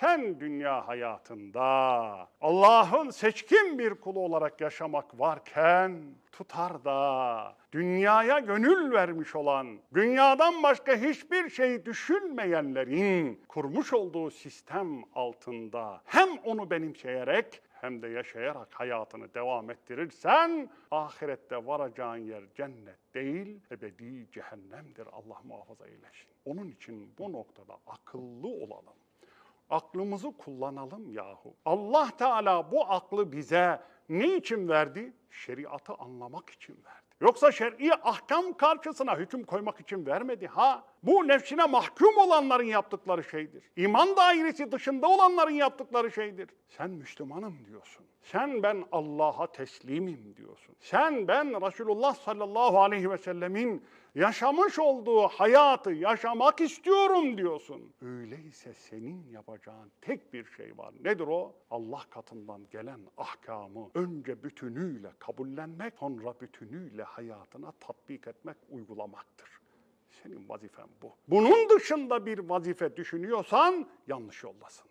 Sen dünya hayatında Allah'ın seçkin bir kulu olarak yaşamak varken tutar da dünyaya gönül vermiş olan, dünyadan başka hiçbir şey düşünmeyenlerin kurmuş olduğu sistem altında hem onu benimseyerek hem de yaşayarak hayatını devam ettirirsen ahirette varacağın yer cennet değil ebedi cehennemdir Allah muhafaza eylesin. Onun için bu noktada akıllı olalım. Aklımızı kullanalım yahu. Allah Teala bu aklı bize ne için verdi? Şeriatı anlamak için verdi. Yoksa şer'i ahkam karşısına hüküm koymak için vermedi ha. Bu nefsine mahkum olanların yaptıkları şeydir. İman dairesi dışında olanların yaptıkları şeydir. Sen Müslümanım diyorsun. Sen ben Allah'a teslimim diyorsun. Sen ben Resulullah sallallahu aleyhi ve sellemin yaşamış olduğu hayatı yaşamak istiyorum diyorsun. Öyleyse senin yapacağın tek bir şey var. Nedir o? Allah katından gelen ahkamı önce bütünüyle kabullenmek, sonra bütünüyle hayatına tatbik etmek, uygulamaktır. Senin vazifen bu. Bunun dışında bir vazife düşünüyorsan yanlış yoldasın.